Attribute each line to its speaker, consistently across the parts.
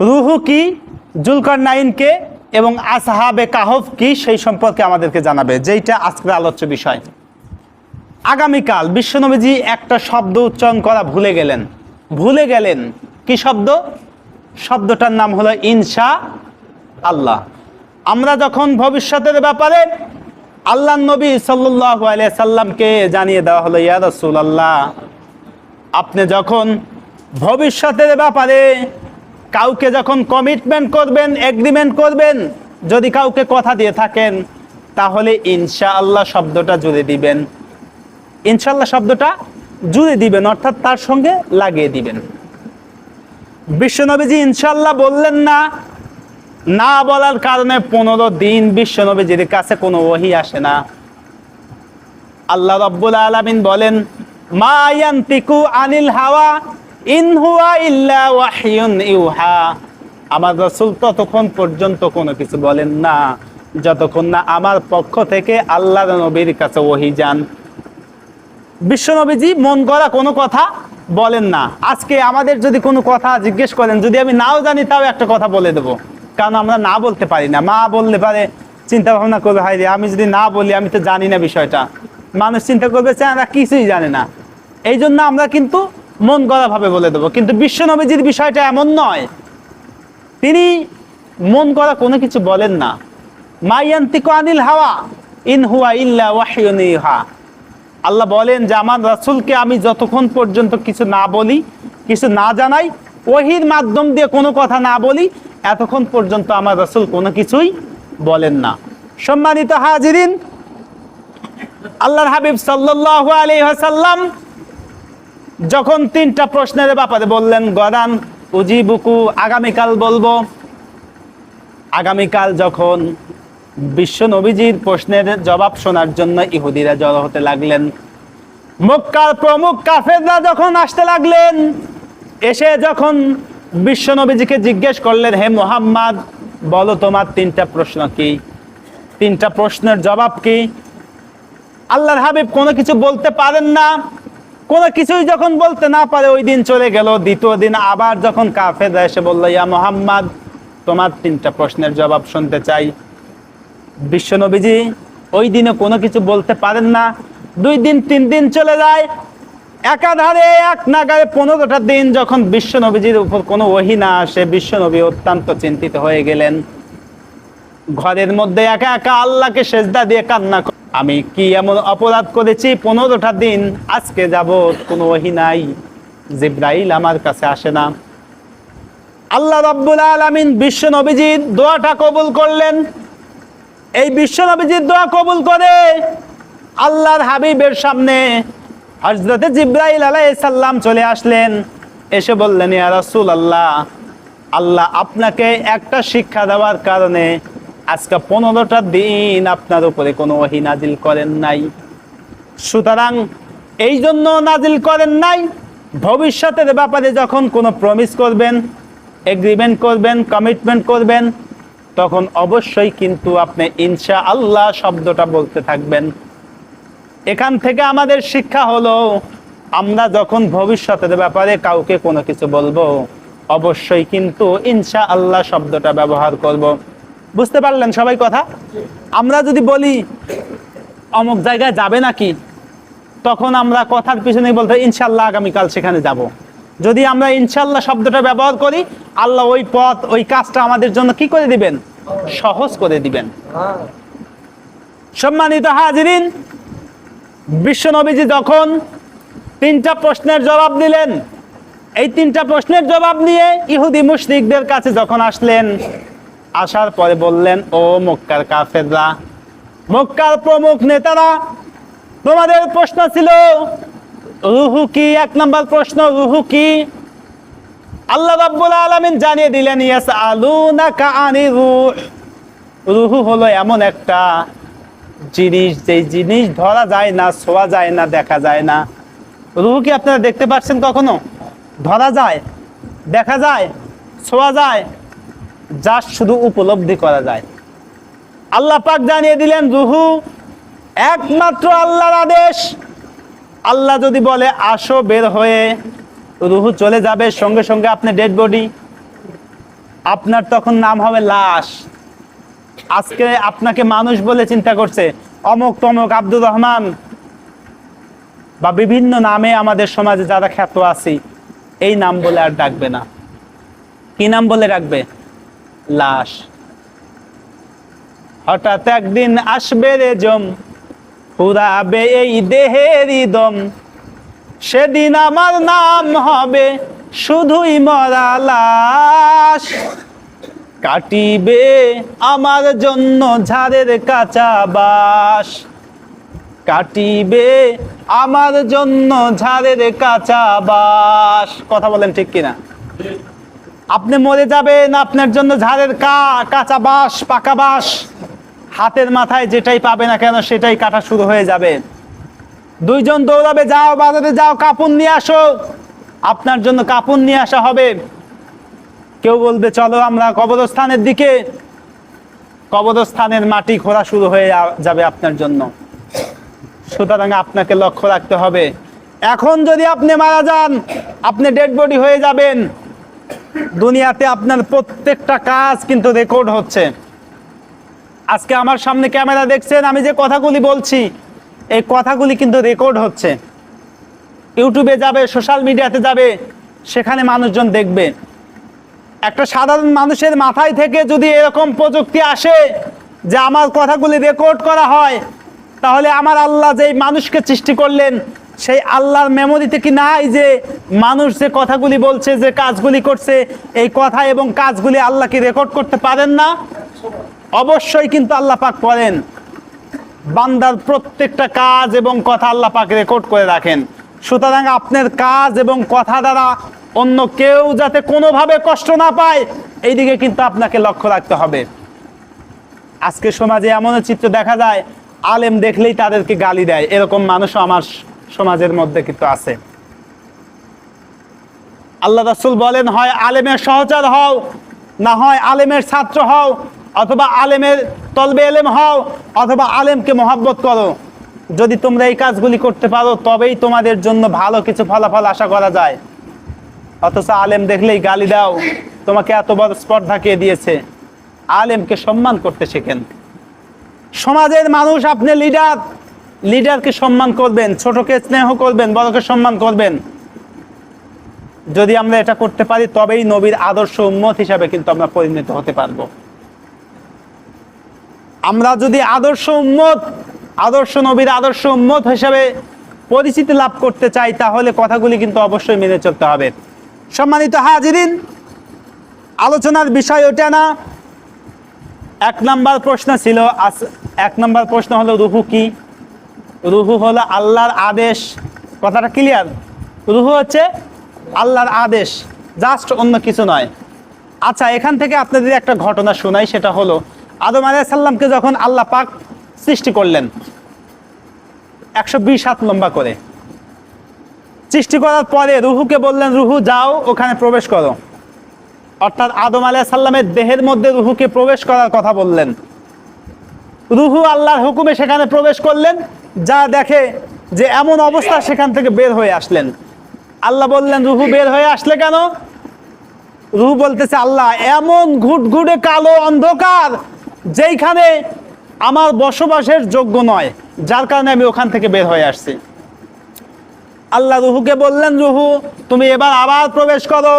Speaker 1: রুহু কি জুলকার নাইনকে এবং আসহাবে কাহফ কি, সেই সম্পর্কে আমাদেরকে জানাবে, যেইটা আজকের আলোচ্য বিষয়। আগামীকাল বিশ্বনবীজি একটা শব্দ উচ্চারণ করা ভুলে গেলেন। ভুলে গেলেন। কি শব্দ? শব্দটার নাম হলো ইনশা আল্লাহ। আমরা যখন ভবিষ্যতের ব্যাপারে আল্লাহ নবী সাল্লাহ সাল্লামকে জানিয়ে দেওয়া হলো, ইয়া রসুল আল্লাহ আপনি যখন ভবিষ্যতের ব্যাপারে কাউকে যখন কমিটমেন্ট করবেন এগ্রিমেন্ট করবেন, যদি কাউকে কথা দিয়ে থাকেন, তাহলে ইনশা আল্লাহ শব্দটা জুড়ে দিবেন। ইনশাল্লাহ শব্দটা জুড়ে দিবেন, অর্থাৎ তার সঙ্গে লাগিয়ে দিবেন। বিশ্বনবীজি ইনশাল্লাহ বললেন না না বলার কারণে পনেরো দিন বিশ্বনবীজির কাছে কোনো ওহি আসে না। আল্লাহ রব্বুল আলামিন বলেন, মা ইয়ান্তিকু আনিল হাওয়া আমার রাসূল ততক্ষণ পর্যন্ত কোনো কিছু বলেন না। যতক্ষণ না আমার পক্ষ থেকে আল্লাহর নবীর কাছে ওহি যান। বিশ্বনবীজি মন করা কোনো কথা বলেন না। আজকে আমাদের যদি কোনো কথা জিজ্ঞেস করেন, যদি আমি নাও জানি, তাও একটা কথা বলে দেবো। কারণ আমরা না বলতে পারি না। মা বললে পারে চিন্তা ভাবনা করবে হাই রে, আমি যদি না বলি, আমি তো জানি না বিষয়টা। মানুষ চিন্তা করবে আমরা কিছুই জানে না। এই জন্য আমরা কিন্তু মন গড়া ভাবে বলে দেবো। কিন্তু বিশ্বনবীজির বিষয়টা এমন নয়। তিনি মন করা কোনো কিছু বলেন না। মাইয়ান্তিক আনিল হাওয়া, ইন হুয়া ইল্লা ওয়াহিয়ুন ইউহা। আল্লাহ বলেন যে, আমার রাসূলকে আমি যতক্ষণ পর্যন্ত কিছু না বলি, কিছু না জানাই, ওহির মাধ্যম দিয়ে কোনো কথা না বলি, এতক্ষণ পর্যন্ত আমার রাসূল কোনো কিছুই বলেন না। সম্মানিত হাজিরিন, আল্লাহর হাবিব সাল্লাল্লাহু আলাইহি ওয়াসাল্লাম যখন তিনটা প্রশ্নের ব্যাপারে বললেন, গদান, উজিবুকু, আগামীকাল বলব। আগামীকাল যখন বিশ্ব নবীজির প্রশ্নের জবাব শোনার জন্য ইহুদিরা জড়ো হতে লাগলেন। মক্কার প্রমুখ কাফেররা যখন আসতে লাগলেন, এসে যখন বিশ্ব নবীজিকে জিজ্ঞেস করলেন, হে মোহাম্মদ, বলো তোমার তিনটা প্রশ্ন কি? তিনটা প্রশ্নের জবাব কি? আল্লাহর হাবিব কোনো কিছু বলতে পারেন না। কোনো কিছুই যখন বলতে না পারে ওই দিন চলে গেল দ্বিতীয় দিন আবার যখন কাফেররা এসে বলল ইয়া মোহাম্মদ তোমার তিনটা প্রশ্নের জবাব শুনতে চাই। বিশ্বনবীজি ওই দিনে কোনো কিছু বলতে পারেন না। দুই দিন তিন দিন চলে যায়। একাধারে এক নাগারে পনেরোটা দিন যখন বিশ্বনবীজির উপর কোনো ওহি না আসে বিশ্বনবী অত্যন্ত চিন্তিত হয়ে গেলেন। ঘরের মধ্যে একা একা আল্লাহকে সেজদা দিয়ে কান্না করে, আমি কি এমন অপরাধ করেছি? পনেরোটা দিন আজকে যাব কোনো ওহি নাই। জিব্রাইল আমার কাছে আসে না। আল্লাহ রব্বুল আলমিন বিশ্ব নবীজির দোয়াটা কবুল করলেন। এই বিশ্ব নবীজির দোয়া কবুল করে আল্লাহর হাবিবের সামনে হজরতে জিব্রাইল আলাইসাল্লাম চলে আসলেন। এসে বললেন, ইয়া রাসূল আল্লাহ আল্লাহ আপনাকে একটা শিক্ষা দেওয়ার কারণে আজকে পনেরোটা দিন আপনার উপরে কোনো ওহি নাজিল করেন নাই। সুতরাং এই জন্য নাজিল করেন নাই। ভবিষ্যতের ব্যাপারে যখন কোনো প্রমিস করবেন এগ্রিমেন্ট করবেন কমিটমেন্ট করবেন, তখন অবশ্যই কিন্তু আপনি ইনশা আল্লাহ শব্দটা বলতে থাকবেন। এখান থেকে আমাদের শিক্ষা হলো, আমরা যখন ভবিষ্যতের ব্যাপারে কাউকে কোনো কিছু বলব, অবশ্যই কিন্তু ইনশা আল্লাহ শব্দটা ব্যবহার করব। বুঝতে পারলেন সবাই কথা? আমরা যদি বলি, অমুক জায়গায় যাবে নাকি, তখন আমরা কথার পিছনে বলতে ইনশাল্লাহ আগামীকাল সেখানে যাব। যদি আমরা ইনশাল্লাহ শব্দটা ব্যবহার করি, আল্লাহ ওই পথ, ওই কাজটা আমাদের জন্য কি করে দিবেন? সহজ করে দিবেন। সম্মানিত হাজিরিন, বিশ্ব নবীজি যখন তিনটা প্রশ্নের জবাব দিলেন, এই তিনটা প্রশ্নের জবাব নিয়ে ইহুদি মুশরিকদের কাছে যখন আসলেন আসার পরে বললেন, ও মক্কার কাফেররা, মক্কার প্রমুখ নেতারা, তোমাদের প্রশ্ন ছিল, রুহু কি? এক নম্বর প্রশ্ন, রুহু কি? আল্লাহ রাব্বুল আলামিন জানিয়ে দিলেন ইয়াস আলুনাকা আনি রুহ। রুহু হলো এমন একটা জিনিস, যেই জিনিস ধরা যায় না, ছোঁয়া যায় না, দেখা যায় না। রুহু কি আপনারা দেখতে পাচ্ছেন কখনো? ধরা যায়, দেখা যায়, ছোঁয়া যায় যা শুধু উপলব্ধি করা যায়। আল্লাহ পাক জানিয়ে দিলেন, রুহু, একমাত্র আল্লাহর আদেশ। আল্লাহ যদি বলে, আসো বের হয়ে। রুহু চলে যাবে, সঙ্গে সঙ্গে আপনি ডেড বডি আপনার তখন নাম হবে লাশ। আজকে আপনাকে মানুষ বলে চিন্তা করছে, অমক তমক আব্দুর রহমান বা বিভিন্ন নামে আমাদের সমাজে যারা খ্যাত আছি, এই নাম বলে আর ডাকবে না। কি নাম বলে রাখবে লাশ। হঠাৎ একদিন আসবে রে জম, ফুরাবে এই দেহেরই দম। সেদিন আমার নাম হবে শুধুই মরা লাশ। কাটিবে আমার জন্য ঝাড়ের কাঁচা বাস কাটিবে আমার জন্য ঝাড়ের কাঁচা বাস কথা বলেন ঠিক কিনা? আপনি মরে যাবেন, আপনার জন্য ঝাড়ের কা, কাঁচা বাঁশ, পাকা বাঁশ। হাতের মাথায় যেটাই পাবে না কেন, সেটাই কাটা শুরু হয়ে যাবে। দুইজন দৌড়াবে, যাও বাজারে, যাও, কাপড় নিয়ে আসো। আপনার জন্য কাপড় নিয়ে আসা হবে। কেউ বলবে, চলো আমরা কবরস্থানের দিকে। কবরস্থানের মাটি খোঁড়া শুরু হয়ে যাবে আপনার জন্য। সুতরাং আপনাকে লক্ষ্য রাখতে হবে। এখন যদি আপনি মারা যান, আপনি ডেড বডি হয়ে যাবেন। দুনিয়াতে আপনার প্রত্যেকটা কাজ কিন্তু রেকর্ড হচ্ছে। আজকে আমার সামনে ক্যামেরা দেখছেন, আমি যে কথাগুলি বলছি, এই কথাগুলি কিন্তু রেকর্ড হচ্ছে। ইউটিউবে যাবে, সোশ্যাল মিডিয়াতে যাবে, সেখানে মানুষজন দেখবে। একটা সাধারণ মানুষের মাথায় থেকে যদি এরকম প্রযুক্তি আসে যে আমার কথাগুলি রেকর্ড করা হয়, তাহলে আমার আল্লাহ যেই মানুষকে সৃষ্টি করলেন সেই আল্লাহর মেমোরিতে কি নাই যে মানুষ যে কথাগুলি বলছে, যে কাজগুলি করছে, এই কথা এবং কাজগুলি আল্লাহ কি রেকর্ড করতে পারেন না? অবশ্যই কিন্তু আল্লাহ পাক করেন বান্দার প্রত্যেকটা কাজ এবং কথা আল্লাহ পাক রেকর্ড করে রাখেন। সুতরাং আপনার কাজ এবং কথা দ্বারা অন্য কেউ যাতে কোনোভাবে কষ্ট না পায়, এইদিকে কিন্তু আপনাকে লক্ষ্য রাখতে হবে। আজকে সমাজে এমনও চিত্র দেখা যায়, আলেম দেখলেই তাদেরকে গালি দেয়, এরকম মানুষও আমার সমাজের মধ্যে কিন্তু আছে। আল্লাহ রাসুল বলেন, হয় আলেমের সহচর হও, না হয় আলেমের ছাত্র হও, অথবা আলেমের তলবে এলেম হও, অথবা আলেমকে মহাব্বত করো। যদি তোমরা এই কাজগুলি করতে পারো, তবেই তোমাদের জন্য ভালো কিছু ফলাফল আশা করা যায়। অথচ আলেম দেখলেই গালি দাও, তোমাকে এত বড় স্পর্ধা কে দিয়েছে? আলেমকে সম্মান করতে শেখেন। সমাজের মানুষ আপনি লিডার লিডারকে সম্মান করবেন, ছোটকে স্নেহ করবেন, বড়কে সম্মান করবেন। যদি আমরা এটা করতে পারি, তবেই নবীর আদর্শ উম্মত হিসাবে কিন্তু আমরা পরিণত হতে পারব। আমরা যদি আদর্শ উম্মত, আদর্শ নবীর আদর্শ উম্মত হিসাবে পরিচিতি লাভ করতে চাই, তাহলে কথাগুলি কিন্তু অবশ্যই মেনে চলতে হবে। সম্মানিত হাজিরিন, আলোচনার বিষয় ওটা না। এক নাম্বার প্রশ্ন ছিল এক নাম্বার প্রশ্ন হলো, রুহু কি? রুহু হলো আল্লাহর আদেশ। কথাটা ক্লিয়ার রুহু হচ্ছে আল্লাহর আদেশ জাস্ট অন্য কিছু নয়। আচ্ছা এখান থেকে আপনাদের একটা ঘটনা শোনাই, সেটা হলো, আদম আলাইসাল্লামকে যখন আল্লাহ পাক সৃষ্টি করলেন, একশো বিশ হাত লম্বা করে। সৃষ্টি করার পরে রুহুকে বললেন, রুহু, যাও, ওখানে প্রবেশ করো। অর্থাৎ আদম আলাইসাল্লামের দেহের মধ্যে রুহুকে প্রবেশ করার কথা বললেন। রুহু আল্লাহর হুকুমে সেখানে প্রবেশ করলেন যা দেখে যে এমন অবস্থা সেখান থেকে বের হয়ে আসলেন। আল্লাহ বললেন, রুহু বের হয়ে আসলে কেন? রুহু বলতেছে, আল্লাহ, এমন ঘুটঘুটে কালো অন্ধকার যেইখানে আমার বসবাসের যোগ্য নয়, যার কারণে আমি ওখান থেকে বের হয়ে আসছি। আল্লাহ রুহুকে বললেন, রুহু, তুমি এবার আবার প্রবেশ করো।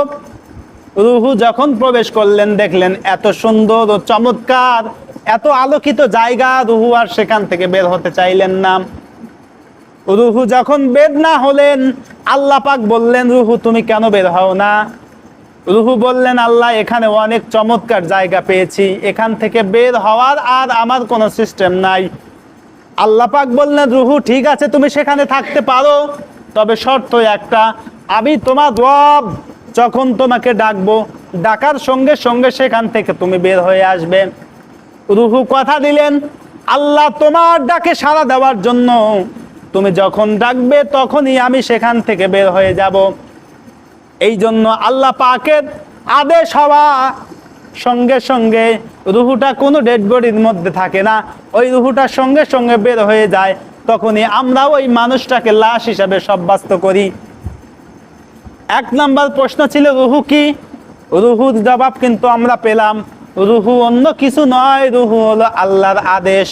Speaker 1: রুহু যখন প্রবেশ করলেন, দেখলেন এত সুন্দর ও চমৎকার এত আলোকিত জায়গা রুহু আর সেখান থেকে বের হতে চাইলেন না। রুহু যখন বের না হলেন, আল্লাহ পাক বললেন, রুহু, তুমি কেন বের হও না? রুহু বললেন, আল্লাহ, এখানে অনেক চমৎকার জায়গা পেয়েছি। এখান থেকে বের হওয়ার আর আমার কোনো সিস্টেম নাই। আল্লাহ পাক বললেন, রুহু, ঠিক আছে, তুমি সেখানে থাকতে পারো, তবে শর্ত একটা, আমি তোমার রব যখন তোমাকে ডাকবো, ডাকার সঙ্গে সঙ্গে সেখান থেকে তুমি বের হয়ে আসবে। রুহু কথা দিলেন, আল্লাহ তোমার ডাকে সাড়া দেওয়ার জন্য। তুমি যখন ডাকবে তখনই আমি সেখান থেকে বের হয়ে যাব। এই জন্য আল্লাহ পাকের আদেশ হওয়া সঙ্গে সঙ্গে রুহুটা কোনো ডেড বডির মধ্যে থাকে না। ওই রুহুটার সঙ্গে সঙ্গে বের হয়ে যায়। তখনই আমরা ওই মানুষটাকে লাশ হিসাবে সাব্যস্ত করি। এক নাম্বার প্রশ্ন ছিল, রুহু কি? রুহুর জবাব কিন্তু আমরা পেলাম রুহু অন্য কিছু নয় রুহু হলো আল্লাহর আদেশ।